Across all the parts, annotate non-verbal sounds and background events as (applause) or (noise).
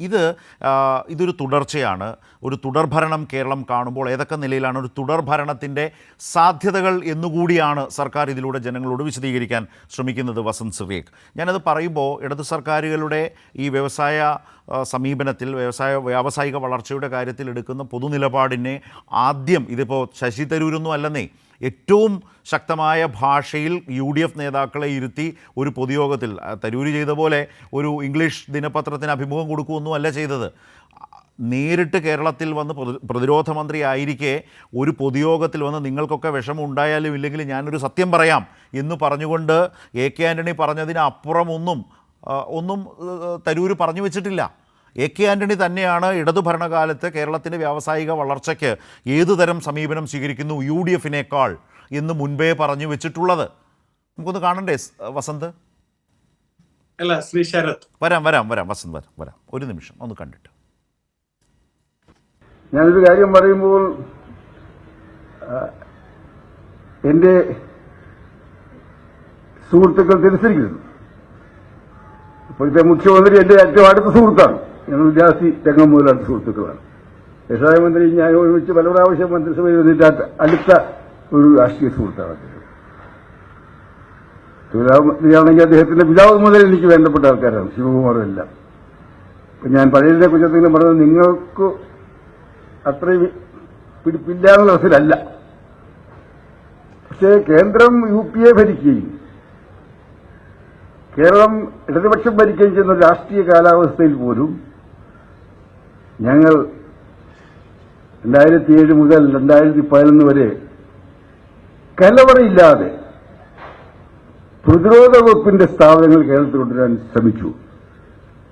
ഇത് ഇതൊരു തുടർച്ചയാണ്. ഒരു തുടർഭരണം കേരളം കാണുമ്പോൾ ഏതൊക്കെ നിലയിലാണ്? ഒരു തുടർഭരണത്തിന്റെ സാധ്യതകൾ എന്നുകൂടിയാണ് സർക്കാർ ഇതിലൂടെ ജനങ്ങളോട് വിശദീകരിക്കാൻ ശ്രമിക്കുന്നത് വസന്ത് സിറേഖ് ഞാനത് പറയുമ്പോൾ ഇടത് സർക്കാരുകളുടെ ഈ വ്യവസായ സമീപനത്തിൽ വ്യവസായ വ്യാവസായിക വളർച്ചയുടെ കാര്യത്തിൽ എടുക്കുന്ന പൊതുനിലപാടിനെ ആദ്യം ഇതിപ്പോൾ ശശി തരൂരൊന്നും അല്ലെന്നേ ഏറ്റവും ശക്തമായ ഭാഷയിൽ യു ഡി എഫ് നേതാക്കളെ ഇരുത്തി ഒരു പൊതുയോഗത്തിൽ തരൂരി ചെയ്ത പോലെ ഒരു ഇംഗ്ലീഷ് ദിനപത്രത്തിന് അഭിമുഖം കൊടുക്കുകയൊന്നും അല്ല ചെയ്തത്. നേരിട്ട് കേരളത്തിൽ വന്ന് പ്രതി- പ്രതിരോധ മന്ത്രി ആയിരിക്കെ ഒരു പൊതുയോഗത്തിൽ വന്ന് നിങ്ങൾക്കൊക്കെ വിഷമം ഉണ്ടായാലും ഇല്ലെങ്കിലും ഞാനൊരു സത്യം പറയാം എന്ന് പറഞ്ഞുകൊണ്ട് എ കെ ആന്റണി പറഞ്ഞതിനപ്പുറമൊന്നും ഒന്നും തരൂര് പറഞ്ഞു വെച്ചിട്ടില്ല. എ കെ ആന്റണി തന്നെയാണ് ഇടതു ഭരണകാലത്ത് കേരളത്തിന്റെ വ്യാവസായിക വളർച്ചയ്ക്ക് ഏതുതരം സമീപനം സ്വീകരിക്കുന്നു യു ഡി എഫിനേക്കാൾ എന്ന് മുൻപേ പറഞ്ഞു വെച്ചിട്ടുള്ളത്. നമുക്കൊന്ന് കാണണ്ടേ വസന്ത്? അല്ല ശ്രീ ശരത്. വരാം വരാം വരാം വസന്ത് വരാം വരാം. ഒരു നിമിഷം ഒന്ന് കണ്ടിട്ട്. ഞാനൊരു കാര്യം പറയുമ്പോൾ എന്റെ എന്റെ സുഹൃത്തുക്കൾ തിരസ്കരിക്കുന്നു ഇപ്പോഴത്തെ മുഖ്യമന്ത്രി എന്റെ ഏറ്റവും അടുത്ത സുഹൃത്താണ്. ഞങ്ങൾ മുതൽ അടുത്ത സുഹൃത്തുക്കളാണ്. വ്യവസായ മന്ത്രി ഞാൻ ഒരുമിച്ച് പല പ്രാവശ്യം മന്ത്രിസഭയിൽ വന്നിട്ട് അടുത്ത- ഒരു രാഷ്ട്രീയ സുഹൃത്താണ് അദ്ദേഹം. തൊഴിലാളി മന്ത്രിയാണെങ്കിൽ അദ്ദേഹത്തിന്റെ പിതാവ് മുതൽ എനിക്ക് വേണ്ടപ്പെട്ട ആൾക്കാരാണ് ശിവകുമാറും എല്ലാം. ഇപ്പൊ ഞാൻ പഴയതിനെ കുറിച്ച് പറഞ്ഞത് നിങ്ങൾക്ക് അത്രയും പിടിപ്പില്ല എന്നുള്ള അവസ്ഥയിലല്ല പക്ഷേ കേന്ദ്രം യു പി എ ഭരിക്കുകയും കേരളം ഇടതുപക്ഷം ഭരിക്കുകയും ചെയ്യുന്ന രാഷ്ട്രീയ കാലാവസ്ഥയിൽ പോലും ഞങ്ങൾ രണ്ടായിരത്തി ഏഴ് മുതൽ രണ്ടായിരത്തി പതിനൊന്ന് വരെ കലവറയില്ലാതെ പ്രതിരോധ വകുപ്പിന്റെ സ്ഥാപനങ്ങൾ കേരളത്തിൽ കൊണ്ടുവരാൻ ശ്രമിച്ചു.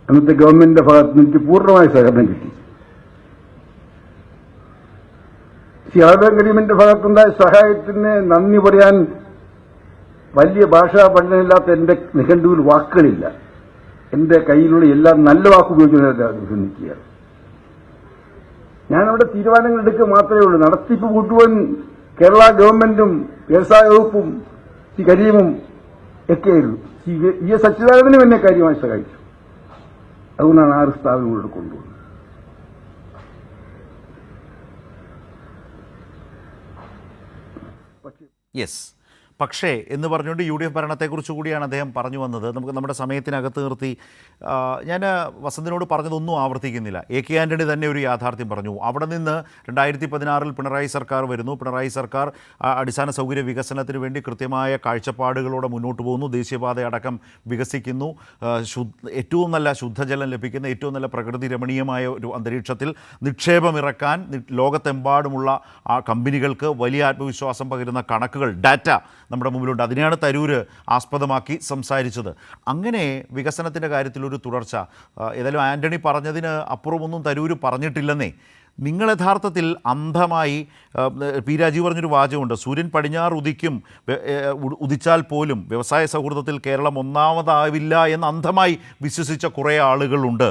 അന്നത്തെ ഗവൺമെന്റിന്റെ ഭാഗത്ത് നിന്ന് പൂർണമായ സഹകരണം കിട്ടി. സിയാദ് ഭാഗത്തുണ്ടായ സഹായത്തിന് നന്ദി പറയാൻ വലിയ ഭാഷാ പഠനമില്ലാത്ത എന്റെ നിഘണ്ടുവിൽ വാക്കുകളില്ല. എന്റെ കയ്യിലുള്ള എല്ലാ നല്ല വാക്കുപയോഗിച്ച് നിൽക്കുകയാണ് ഞാനവിടെ തീരുമാനങ്ങൾ എടുക്കുക മാത്രമേ ഉള്ളൂ. നടത്തിപ്പ് കൂട്ടുവാൻ കേരള ഗവൺമെന്റും വ്യവസായ വകുപ്പും സി കരീമും ഒക്കെയായിരുന്നു സി ഇ എസ് അച്യുതാനന്ദനും എന്നെ കാര്യമായി സഹായിച്ചു. അതുകൊണ്ടാണ് ആറ് സ്ഥാപനങ്ങളോട് കൊണ്ടുപോകുന്നത് യെസ് പക്ഷേ എന്ന് പറഞ്ഞുകൊണ്ട് യു ഡി എഫ് ഭരണത്തെക്കുറിച്ച് കൂടിയാണ് അദ്ദേഹം പറഞ്ഞു വന്നത്. നമുക്ക് നമ്മുടെ സമയത്തിനകത്ത് നിർത്തി. ഞാൻ വസന്തിനോട് പറഞ്ഞതൊന്നും ആവർത്തിക്കുന്നില്ല. എ കെ ആന്റണി തന്നെ ഒരു യാഥാർത്ഥ്യം പറഞ്ഞു. അവിടെ നിന്ന് രണ്ടായിരത്തി പതിനാറിൽ പിണറായി സർക്കാർ വരുന്നു. പിണറായി സർക്കാർ അടിസ്ഥാന സൗകര്യ വികസനത്തിന് വേണ്ടി കൃത്യമായ കാഴ്ചപ്പാടുകളോടെ മുന്നോട്ട് പോകുന്നു. ദേശീയപാത അടക്കം വികസിക്കുന്നു. ഏറ്റവും നല്ല ശുദ്ധജലം ലഭിക്കുന്ന ഏറ്റവും നല്ല പ്രകൃതി രമണീയമായ ഒരു അന്തരീക്ഷത്തിൽ നിക്ഷേപമിറക്കാൻ ലോകത്തെമ്പാടുമുള്ള ആ കമ്പനികൾക്ക് വലിയ ആത്മവിശ്വാസം പകരുന്ന കണക്കുകൾ ഡാറ്റ നമ്മുടെ മുമ്പിലുണ്ട്. അതിനെയാണ് തരൂര് ആസ്പദമാക്കി സംസാരിച്ചത്. അങ്ങനെ വികസനത്തിന്റെ കാര്യത്തിലൊരു തുടർച്ച. ഏതായാലും ആന്റണി പറഞ്ഞതിന് അപ്പുറമൊന്നും തരൂര് പറഞ്ഞിട്ടില്ലെന്നേ. നിങ്ങൾ യഥാർത്ഥത്തിൽ അന്ധമായി പി രാജീവ് പറഞ്ഞൊരു വാചകമുണ്ട്. സൂര്യൻ പടിഞ്ഞാർ ഉദിക്കും ഉദിച്ചാൽ പോലും വ്യവസായ സൗഹൃദത്തിൽ കേരളം ഒന്നാമതാവില്ല എന്ന് അന്ധമായി വിശ്വസിച്ച കുറേ ആളുകളുണ്ട്.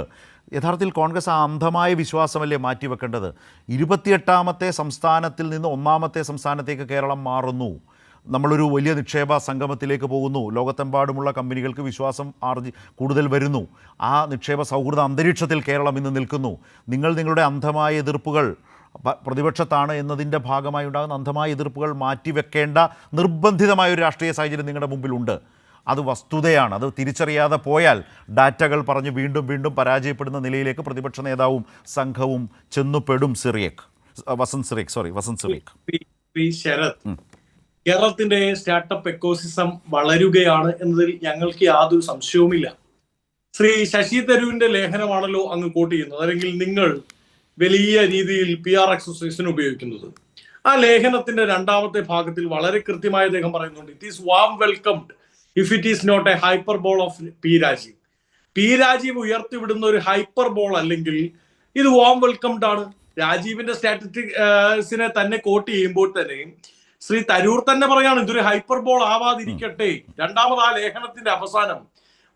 യഥാർത്ഥത്തിൽ കോൺഗ്രസ് ആ അന്ധമായ വിശ്വാസമല്ലേ മാറ്റിവെക്കേണ്ടത്? ഇരുപത്തിയെട്ടാമത്തെ സംസ്ഥാനത്തിൽ നിന്ന് ഒന്നാമത്തെ സംസ്ഥാനത്തേക്ക് കേരളം മാറുന്നു. നമ്മളൊരു വലിയ നിക്ഷേപ സംഗമത്തിലേക്ക് പോകുന്നു. ലോകത്തെമ്പാടുമുള്ള കമ്പനികൾക്ക് വിശ്വാസം ആർജി കൂടുതൽ വരുന്നു. ആ നിക്ഷേപ സൗഹൃദ അന്തരീക്ഷത്തിൽ കേരളം ഇന്ന് നിൽക്കുന്നു. നിങ്ങൾ നിങ്ങളുടെ അന്ധമായ എതിർപ്പുകൾ പ്രതിപക്ഷത്താണ് എന്നതിന്റെ ഭാഗമായി ഉണ്ടാകുന്ന അന്ധമായ എതിർപ്പുകൾ മാറ്റിവെക്കേണ്ട നിർബന്ധിതമായ ഒരു രാഷ്ട്രീയ സാഹചര്യം നിങ്ങളുടെ മുമ്പിലുണ്ട്. അത് വസ്തുതയാണ്. അത് തിരിച്ചറിയാതെ പോയാൽ ഡാറ്റകൾ പറഞ്ഞ് വീണ്ടും വീണ്ടും പരാജയപ്പെടുന്ന നിലയിലേക്ക് പ്രതിപക്ഷ നേതാവും സംഘവും ചെന്നുപെടും സിറിയക്. വസന്ത് സിറിയക് സോറി വസന്ത് സിറിയക്. ശ്രീ- ശ്രീ ശരത്. കേരളത്തിന്റെ സ്റ്റാർട്ടപ്പ് എക്കോസിസം വളരുകയാണ് എന്നതിൽ ഞങ്ങൾക്ക് യാതൊരു സംശയവുമില്ല. ശ്രീ ശശി തരൂരിന്റെ ലേഖനമാണല്ലോ അങ്ങ് കോട്ട് ചെയ്യുന്നത്. അല്ലെങ്കിൽ നിങ്ങൾ വലിയ രീതിയിൽ പി ആർ എക്സസൈസിന് ഉപയോഗിക്കുന്നത്. ആ ലേഖനത്തിന്റെ രണ്ടാമത്തെ ഭാഗത്തിൽ വളരെ കൃത്യമായി അദ്ദേഹം പറയുന്നുണ്ട് it is warm welcomed if it is not a hyper ball of P Rajeev. P Rajeev ഉയർത്തിവിടുന്ന ഒരു ഹൈപ്പർ ബോൾ അല്ലെങ്കിൽ ഇത് വാം വെൽക്കംഡ് ആണ്. രാജീവിന്റെ സ്റ്റാറ്റിസ്റ്റിക്സിനെ തന്നെ കോട്ട് ചെയ്യുമ്പോൾ തന്നെ ശ്രീ തരൂർ തന്നെ പറയാണ് ഇതൊരു ഹൈപ്പർ ബോൾ ആവാതിരിക്കട്ടെ രണ്ടാമത് ആ ലേഖനത്തിന്റെ അവസാനം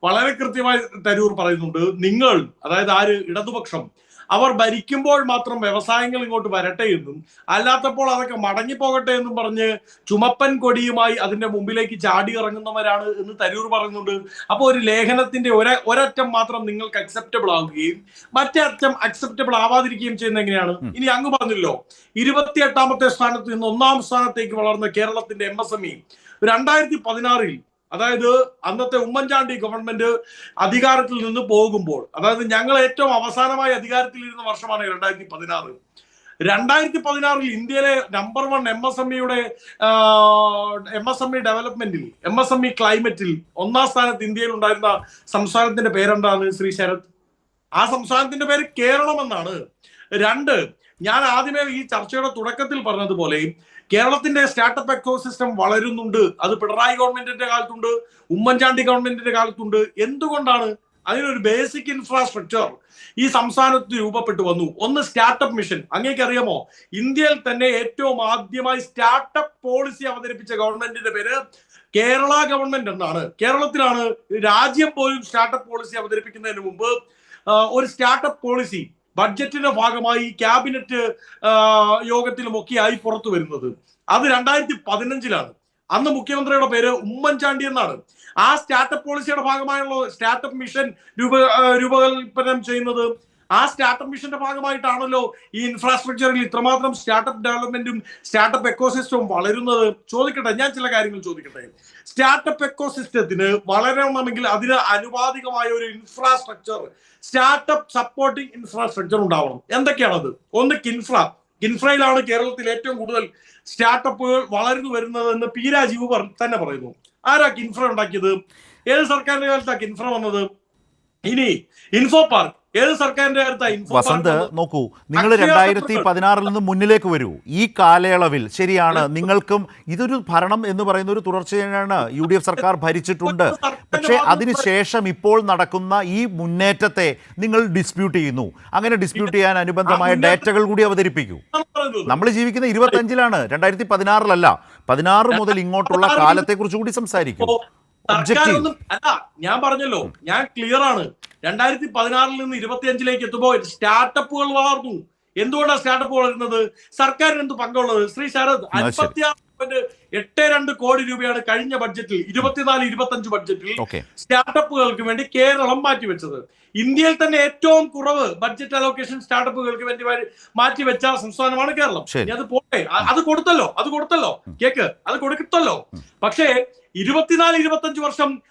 വളരെ കൃത്യമായി തരൂർ പറയുന്നുണ്ട് നിങ്ങൾ അതായത് ആര്? ഇടതുപക്ഷം അവർ ഭരിക്കുമ്പോൾ മാത്രം വ്യവസായങ്ങൾ ഇങ്ങോട്ട് വരട്ടെ എന്നും അല്ലാത്തപ്പോൾ അതൊക്കെ മടങ്ങി മടങ്ങിപ്പോകട്ടെ എന്നും പറഞ്ഞ് ചുമപ്പൻ കൊടിയുമായി അതിന്റെ മുമ്പിലേക്ക് ചാടി ഇറങ്ങുന്നവരാണ് എന്ന് തരൂർ പറയുന്നുണ്ട് അപ്പോൾ ഒരു ലേഖനത്തിന്റെ ഒര ഒരറ്റം മാത്രം നിങ്ങൾക്ക് അക്സെപ്റ്റബിൾ ആവുകയും മറ്റേ അറ്റം അക്സെപ്റ്റബിൾ ആവാതിരിക്കുകയും ചെയ്യുന്ന എങ്ങനെയാണ്? ഇനി അങ്ങ് പറഞ്ഞല്ലോ. ഇരുപത്തിയെട്ടാമത്തെ സ്ഥാനത്ത് നിന്ന് ഒന്നാം സ്ഥാനത്തേക്ക് വളർന്ന കേരളത്തിന്റെ എം എസ് എം ഇ. രണ്ടായിരത്തി പതിനാറിൽ അതായത് അന്നത്തെ ഉമ്മൻചാണ്ടി ഗവൺമെന്റ് അധികാരത്തിൽ നിന്ന് പോകുമ്പോൾ അതായത് ഞങ്ങൾ ഏറ്റവും അവസാനമായി അധികാരത്തിൽ ഇരുന്ന വർഷമാണ് രണ്ടായിരത്തി പതിനാറ് രണ്ടായിരത്തി പതിനാറിൽ ഇന്ത്യയിലെ number one M S M ഇയുടെ എം എസ് എം ഇ ഡെവലപ്മെന്റിൽ എം എസ് എം ഇ ക്ലൈമറ്റിൽ ഒന്നാം സ്ഥാനത്ത് ഇന്ത്യയിൽ ഉണ്ടായിരുന്ന സംസ്ഥാനത്തിന്റെ പേരെന്താണ് ശ്രീ ശരത്? ആ സംസ്ഥാനത്തിന്റെ പേര് കേരളം എന്നാണ് രണ്ട് ഞാൻ ആദ്യമേ ഈ ചർച്ചയുടെ തുടക്കത്തിൽ പറഞ്ഞതുപോലെ കേരളത്തിന്റെ സ്റ്റാർട്ടപ്പ് എക്കോസിസ്റ്റം വളരുന്നുണ്ട്. അത് പിണറായി ഗവൺമെന്റിന്റെ കാലത്തുണ്ട് ഉമ്മൻചാണ്ടി ഗവൺമെന്റിന്റെ കാലത്തുണ്ട്. എന്തുകൊണ്ടാണ്? അതിനൊരു ബേസിക് ഇൻഫ്രാസ്ട്രക്ചർ ഈ സംസ്ഥാനത്ത് രൂപപ്പെട്ടു വന്നു. ഒന്ന് സ്റ്റാർട്ടപ്പ് മിഷൻ. അങ്ങേക്ക് അറിയാമോ ഇന്ത്യയിൽ തന്നെ ഏറ്റവും ആദ്യമായി സ്റ്റാർട്ടപ്പ് പോളിസി അവതരിപ്പിച്ച ഗവൺമെന്റിന്റെ പേര് കേരള ഗവൺമെന്റ് എന്നാണ്. കേരളത്തിലാണ് രാജ്യം പോലും സ്റ്റാർട്ടപ്പ് പോളിസി അവതരിപ്പിക്കുന്നതിന് മുമ്പ് ഒരു സ്റ്റാർട്ടപ്പ് പോളിസി ബഡ്ജറ്റിന്റെ ഭാഗമായി ക്യാബിനറ്റ് യോഗത്തിലുമൊക്കെയായി പുറത്തു വരുന്നത്. അത് രണ്ടായിരത്തി പതിനഞ്ചിലാണ് അന്ന് മുഖ്യമന്ത്രിയുടെ പേര് ഉമ്മൻചാണ്ടി എന്നാണ്. ആ സ്റ്റാർട്ടപ്പ് പോളിസിയുടെ ഭാഗമായുള്ള സ്റ്റാർട്ടപ്പ് മിഷൻ രൂപ രൂപകൽപ്പന ചെയ്യുന്നത് ആ സ്റ്റാർട്ടപ്പ് മിഷന്റെ ഭാഗമായിട്ടാണല്ലോ ഈ ഇൻഫ്രാസ്ട്രക്ചറിൽ ഇത്രമാത്രം സ്റ്റാർട്ടപ്പ് ഡെവലപ്മെന്റും സ്റ്റാർട്ടപ്പ് എക്കോസിസ്റ്റവും വളരുന്നത്. ചോദിക്കട്ടെ ഞാൻ ചില കാര്യങ്ങൾ ചോദിക്കട്ടെ. സ്റ്റാർട്ടപ്പ് എക്കോസിസ്റ്റത്തിന് വളരണമെങ്കിൽ അതിന് അനുപാതികമായ ഒരു ഇൻഫ്രാസ്ട്രക്ചർ സ്റ്റാർട്ടപ്പ് സപ്പോർട്ടിംഗ് ഇൻഫ്രാസ്ട്രക്ചർ ഉണ്ടാവണം. എന്തൊക്കെയാണത്? ഒന്ന് കിൻഫ്ര. കിൻഫ്രയിലാണ് കേരളത്തിൽ ഏറ്റവും കൂടുതൽ സ്റ്റാർട്ടപ്പുകൾ വളർന്നു വരുന്നത് എന്ന് പി രാജീവ് തന്നെ പറയുന്നു. ആരാ കിൻഫ്ര ഉണ്ടാക്കിയത്? ഏത് സർക്കാരിന്റെ കാലത്താണ് കിൻഫ്ര വന്നത്? ഇനി ഇൻഫോ പാർക്ക് ഏത് സർക്കാരിന്റെ വസന്ത് നോക്കൂ നിങ്ങൾ രണ്ടായിരത്തി പതിനാറിൽ നിന്ന് മുന്നിലേക്ക് വരൂ. ഈ കാലയളവിൽ ശരിയാണ് നിങ്ങൾക്കും ഇതൊരു ഭരണം എന്ന് പറയുന്ന ഒരു തുടർച്ചയാണ് യു ഡി എഫ് സർക്കാർ ഭരിച്ചിട്ടുണ്ട്. പക്ഷേ അതിനുശേഷം ഇപ്പോൾ നടക്കുന്ന ഈ മുന്നേറ്റത്തെ നിങ്ങൾ ഡിസ്പ്യൂട്ട് ചെയ്യുന്നു. അങ്ങനെ ഡിസ്പ്യൂട്ട് ചെയ്യാൻ അനുബന്ധമായ ഡാറ്റകൾ കൂടി അവതരിപ്പിക്കൂ. നമ്മൾ ജീവിക്കുന്ന ഇരുപത്തഞ്ചിലാണ് രണ്ടായിരത്തി പതിനാറിലല്ല പതിനാറ് മുതൽ ഇങ്ങോട്ടുള്ള കാലത്തെക്കുറിച്ച് കൂടി സംസാരിക്കും. ഞാൻ പറഞ്ഞല്ലോ ഞാൻ ക്ലിയർ ആണ്. രണ്ടായിരത്തി പതിനാറിൽ നിന്ന് ഇരുപത്തിയഞ്ചിലേക്ക് എത്തുമ്പോൾ സ്റ്റാർട്ടപ്പുകൾ വളർന്നു. എന്തുകൊണ്ടാണ് സ്റ്റാർട്ടപ്പ് വളരുന്നത്? സർക്കാരിന് എന്ത് പങ്കുള്ളത്? ശ്രീ ശരത് അൻപത്തി അൻപത്തിയാറ് പോയിന്റ് എട്ട് രണ്ട് കോടി രൂപയാണ് കഴിഞ്ഞ ബഡ്ജറ്റിൽ ഇരുപത്തിനാല് ഇരുപത്തഞ്ച് ബഡ്ജറ്റിൽ സ്റ്റാർട്ടപ്പുകൾക്ക് വേണ്ടി കേരളം മാറ്റിവെച്ചത്. ഇന്ത്യയിൽ തന്നെ ഏറ്റവും കുറവ് ബഡ്ജറ്റ് അലോക്കേഷൻ സ്റ്റാർട്ടപ്പുകൾക്ക് വേണ്ടി മാറ്റി- മാറ്റിവെച്ച സംസ്ഥാനമാണ് കേരളം. അത് പോട്ടെ. അത് കൊടുത്തല്ലോ അത് കൊടുത്തല്ലോ. കേക്ക് അത് കൊടുത്തല്ലോ. പക്ഷേ ഇരുപത്തിനാല് ഇരുപത്തഞ്ച് വർഷം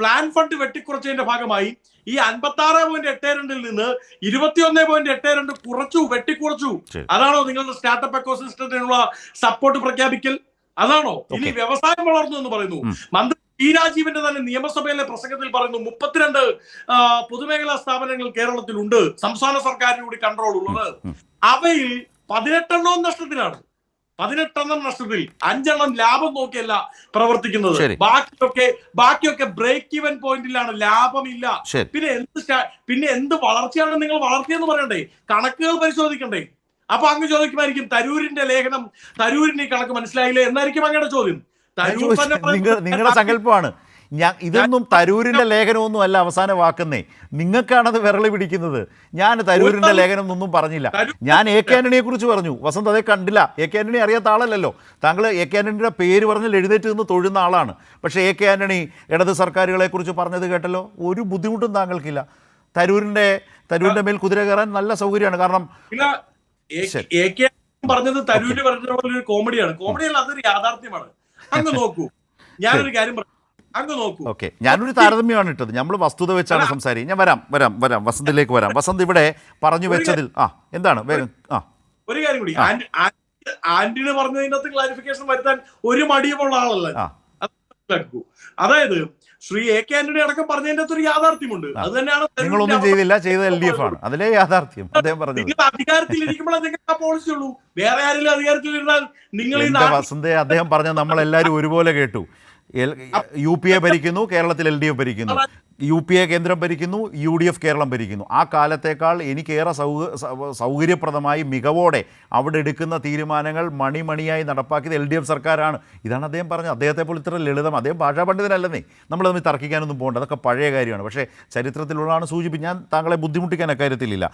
പ്ലാൻ ഫണ്ട് വെട്ടിക്കുറച്ചതിന്റെ ഭാഗമായി ഈ അൻപത്തി ആറ് പോയിന്റ് എട്ട് രണ്ടിൽ നിന്ന് ഇരുപത്തിയൊന്ന് പോയിന്റ് എട്ട് രണ്ട് കുറച്ചു വെട്ടിക്കുറച്ചു. അതാണോ നിങ്ങളുടെ സ്റ്റാർട്ടപ്പ് എക്കോസിസ്റ്റത്തിനുള്ള സപ്പോർട്ട് പ്രഖ്യാപിക്കൽ? അതാണോ? ഇനി വ്യവസായം വളർന്നു എന്ന് പറയുന്നു. മന്ത്രി പി രാജീവിന്റെ തന്നെ നിയമസഭയിലെ പ്രസംഗത്തിൽ പറയുന്നു മുപ്പത്തിരണ്ട് പൊതുമേഖലാ സ്ഥാപനങ്ങൾ കേരളത്തിലുണ്ട്. സംസ്ഥാന സർക്കാരിന് കൂടി കൺട്രോൾ ഉള്ളത്. അവയിൽ പതിനെട്ടെണ്ണവും നഷ്ടത്തിലാണ്. പതിനെട്ടെണ്ണം നഷ്ടത്തിൽ അഞ്ചെണ്ണം ലാഭം നോക്കിയല്ല പ്രവർത്തിക്കുന്നത്. ബാക്കിയൊക്കെ ബാക്കിയൊക്കെ ബ്രേക്ക് ഈവൻ പോയിന്റിലാണ് ലാഭമില്ല. ഇല്ല പിന്നെ എന്ത് പിന്നെ എന്ത് വളർച്ചയാണ് നിങ്ങൾ വളർത്തിയെന്ന് പറയണ്ടേ? കണക്കുകൾ പരിശോധിക്കണ്ടേ? അപ്പൊ അങ്ങ് ചോദിക്കുമായിരിക്കും തരൂരിന്റെ ലേഖനം തരൂരിന്റെ ഈ കണക്ക് മനസ്സിലായില്ലേ? എന്നായിരിക്കും അങ്ങയുടെ ചോദ്യം. നിങ്ങളുടെ സങ്കല്പമാണ്. ഞാൻ ഇതൊന്നും തരൂരിന്റെ ലേഖനമൊന്നും അല്ല അവസാന വാക്കുന്നേ. നിങ്ങൾക്കാണത് വിരളി പിടിക്കുന്നത്. ഞാൻ തരൂരിന്റെ ലേഖനം ഒന്നും പറഞ്ഞില്ല. ഞാൻ എ കെ ആന്റണിയെ കുറിച്ച് പറഞ്ഞു. വസന്ത് അതേ കണ്ടില്ല. എ കെ ആന്റണി അറിയാത്ത ആളല്ലല്ലോ. താങ്കൾ എ കെ ആന്റണിയുടെ പേര് പറഞ്ഞാൽ എഴുന്നേറ്റ് നിന്ന് തൊഴുന്ന ആളാണ്. പക്ഷേ എ കെ ആന്റണി ഇടത് സർക്കാരുകളെ കുറിച്ച് പറഞ്ഞത് കേട്ടല്ലോ? ഒരു ബുദ്ധിമുട്ടും താങ്കൾക്കില്ല. തരൂരിന്റെ തരൂരിന്റെ മേൽ കുതിര കയറാൻ നല്ല സൗകര്യമാണ്. കാരണം പറഞ്ഞത് തരൂര് പറഞ്ഞ പോലെ ഒരു കോമഡിയാണ്. കോമഡിയല്ല അതൊരു യാഥാർത്ഥ്യമാണ്. അങ്ങ് (laughs) നോക്കൂ. ഞാനൊരു കാര്യം പറഞ്ഞു അങ്ങ് നോക്കൂ. ഓക്കെ. ഞാനൊരു താരതമ്യമാണ് ഇട്ടത്. നമ്മൾ വസ്തുത വെച്ചാണ് സംസാരിക്കുക. ഞാൻ വരാം വരാം വരാം. വസന്തിലേക്ക് വരാം. വസന്ത് ഇവിടെ പറഞ്ഞു വെച്ചതിൽ ആ എന്താണ്? വേഗം ആ. ഒരു കാര്യം കൂടി. ആന്റണി പറഞ്ഞതിനകത്ത് ക്ലാരിഫിക്കേഷൻ വരുത്താൻ ഒരു മടിയുമുള്ള ആളല്ല. അതായത് ശ്രീ എ കെ ആന്റണി അടക്കം പറഞ്ഞതിന്റെ ഒരു യാഥാർത്ഥ്യമുണ്ട്. അത് തന്നെയാണ് നിങ്ങളൊന്നും ചെയ്തില്ല. ചെയ്ത എൽ ഡി എഫ് ആണ്. അതിലെ യാഥാർത്ഥ്യം. അദ്ദേഹം പറഞ്ഞു നിങ്ങൾ അധികാരത്തിൽ ഇരിക്കുമ്പോൾ നിങ്ങൾക്ക് ആ പോളിസി ഉള്ളൂ. വേറെ ആരെങ്കിലും അധികാരത്തിൽ ഇരുന്നാൽ നിങ്ങൾ വസന്തയെ അദ്ദേഹം പറഞ്ഞ നമ്മളെല്ലാരും ഒരുപോലെ കേട്ടു. യു പി എ ഭരിക്കുന്നു കേരളത്തിൽ എൽ ഡി എഫ് ഭരിക്കുന്നു. യു പി എ കേന്ദ്രം ഭരിക്കുന്നു യു ഡി എഫ് കേരളം ഭരിക്കുന്നു. ആ കാലത്തേക്കാൾ എനിക്കേറെ സൗ സൗ- സൗകര്യപ്രദമായി മികവോടെ അവിടെ എടുക്കുന്ന തീരുമാനങ്ങൾ മണിമണിയായി നടപ്പാക്കിയത് എൽ ഡി എഫ് സർക്കാരാണ്. ഇതാണ് അദ്ദേഹം പറഞ്ഞത്. അദ്ദേഹത്തെ പോലെ ഇത്ര ലളിതം. അദ്ദേഹം ഭാഷാ പണ്ഡിതനല്ലെന്നേ. നമ്മൾ തമ്മിൽ തർക്കിക്കാനൊന്നും പോകേണ്ട. അതൊക്കെ പഴയ കാര്യമാണ്. പക്ഷേ ചരിത്രത്തിലുള്ളതാണ് സൂചിപ്പിച്ച് ഞാൻ താങ്കളെ ബുദ്ധിമുട്ടിക്കാൻ അക്കാര്യത്തിലില്ല.